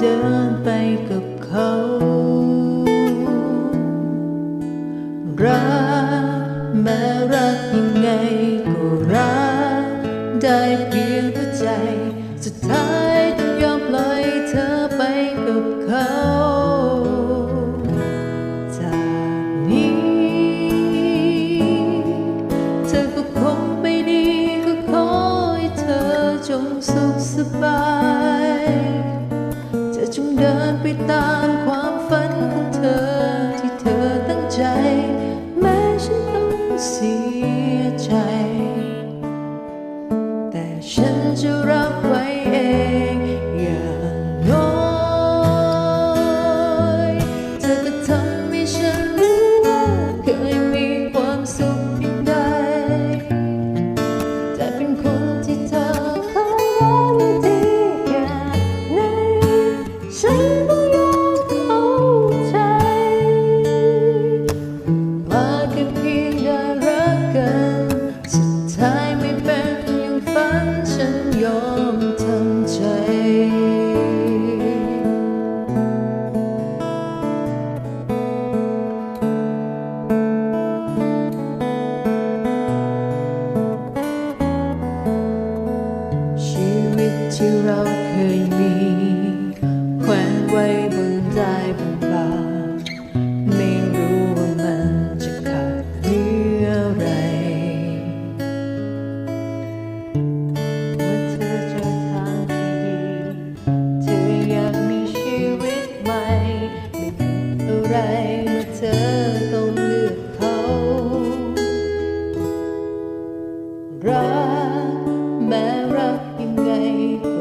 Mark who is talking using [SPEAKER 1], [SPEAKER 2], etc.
[SPEAKER 1] เดินไปกับเขา รักแม้รักยังไงก็รัก ได้เพียงหัวใจสุดท้าย ตามความฝันของเธอที่เธอตั้งใจ แม้ฉันต้องเสียใจ ที่เราเคยมีแขวนไว้บนใจบนบ่า say